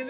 এই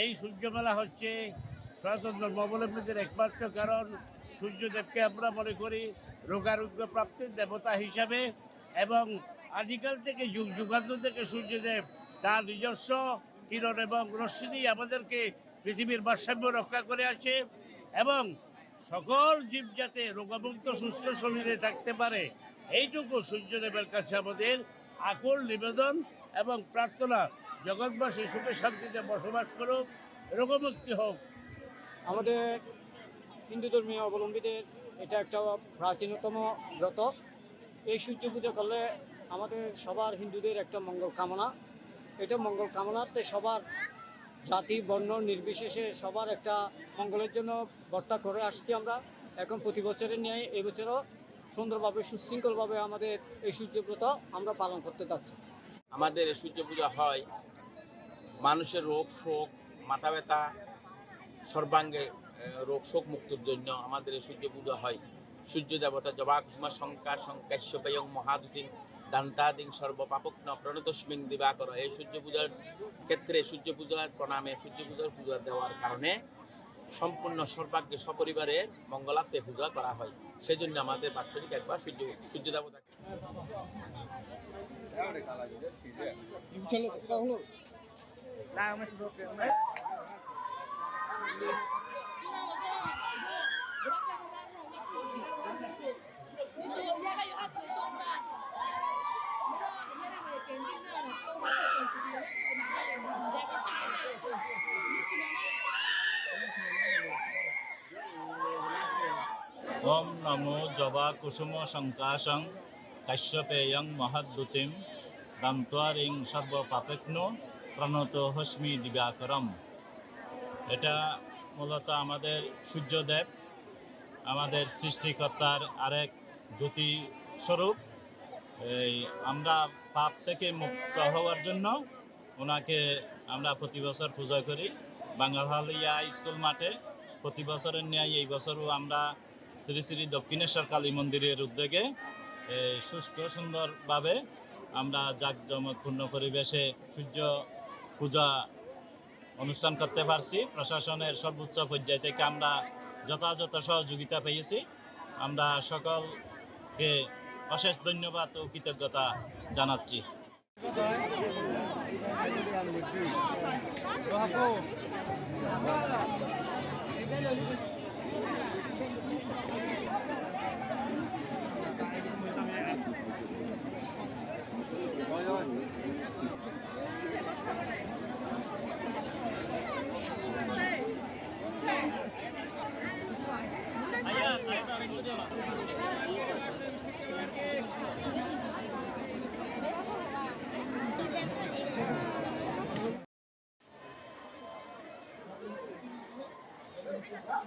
এই সূর্য মেলা হচ্ছে সনাতন ধর্মাবলম্বীদের একমাত্র কারণ। সূর্যদেবকে আমরা মনে করি রোগারোগ্য প্রাপ্তির দেবতা হিসাবে এবং আদিকাল থেকে যুগ যুগান্ত থেকে সূর্যদেব তার নিজস্ব কিরণ এবং রশ্মি দিয়ে আমাদেরকে পৃথিবীর ভারসাম্য রক্ষা করে আছে এবং সকল জীব যাতে রোগমুক্ত, সুস্থ, শরীরে থাকতে পারে। এইটুকু সূর্যদেবের কাছে আমাদের আকুল নিবেদন এবং প্রার্থনা জগৎবাসী সুখে শান্তিতে বসবাস করুক, রোগমুক্তি হোক। আমাদের হিন্দু ধর্মীয় অবলম্বীদের এটা একটা প্রাচীনতম ব্রত। এই সূর্য পুজো করলে আমাদের সবার হিন্দুদের একটা মঙ্গল কামনা। এটা মঙ্গল কামনাতে সবার জাতি, বর্ণ নির্বিশেষে সবার একটা মঙ্গলের জন্য বর্তা করে আসছি আমরা। এখন প্রতি বছরের ন্যায় এবছরও সুন্দরভাবে, সুশৃঙ্খলভাবে আমাদের এই সূর্যব্রত আমরা পালন করতে যাচ্ছি। আমাদের এই সূর্য পূজা হয় মানুষের রোগ, শোক, মাথা ব্যথা, সর্বাঙ্গে রোগ, শোক মুক্তির জন্য আমাদের এই সূর্য পূজা হয়। সূর্য দেবতা জবা কুসুমা শঙ্কা, শঙ্কাশ্যপয়ং মহাদুতিং, দান্তাদিং সর্বপাপক্ন প্রণতস্মিং দিবাকর। এই সূর্য পূজার ক্ষেত্রে সূর্য পূজার প্রণামে সূর্য পূজার পূজা দেওয়ার কারণে সম্পূর্ণ সর্বাগ্যে সপরিবারে মঙ্গলাতে পূজা করা হয়। সেই জন্য আমাদের বাৎসরিক একবার সূর্য সূর্য দেবতা ওম নমো জবা কুসুম শঙ্কাশং কাশ্যপেয়ং মহদ্দুতিম দান্তরিং সর্বপাপেক্ন প্রণত হস্মি দিবাকরম এটা মূলত আমাদের সূর্যদেব, আমাদের সৃষ্টিকর্তার আরেক জ্যোতি স্বরূপ এই আমরা পাপ থেকে মুক্ত হওয়ার জন্য ওনাকে আমরা প্রতি বছর পূজা করি। বাঙ্গালহালিয়া স্কুল মাঠে প্রতি বছরের ন্যায় এই বছরও আমরা শ্রী শ্রী দক্ষিণেশ্বর কালী মন্দিরের উদ্যোগে সুষ্ঠু, সুন্দরভাবে আমরা জাঁকজমকপূর্ণ পরিবেশে সূর্য পূজা অনুষ্ঠান করতে পারছি। প্রশাসনের সর্বোচ্চ পর্যায় থেকে আমরা যথাযথ সহযোগিতা পেয়েছি। আমরা সকলকে অশেষ ধন্যবাদ ও কৃতজ্ঞতা জানাচ্ছি। Viva!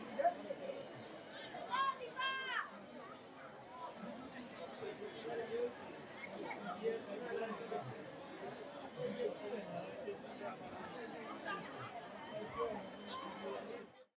Yeah.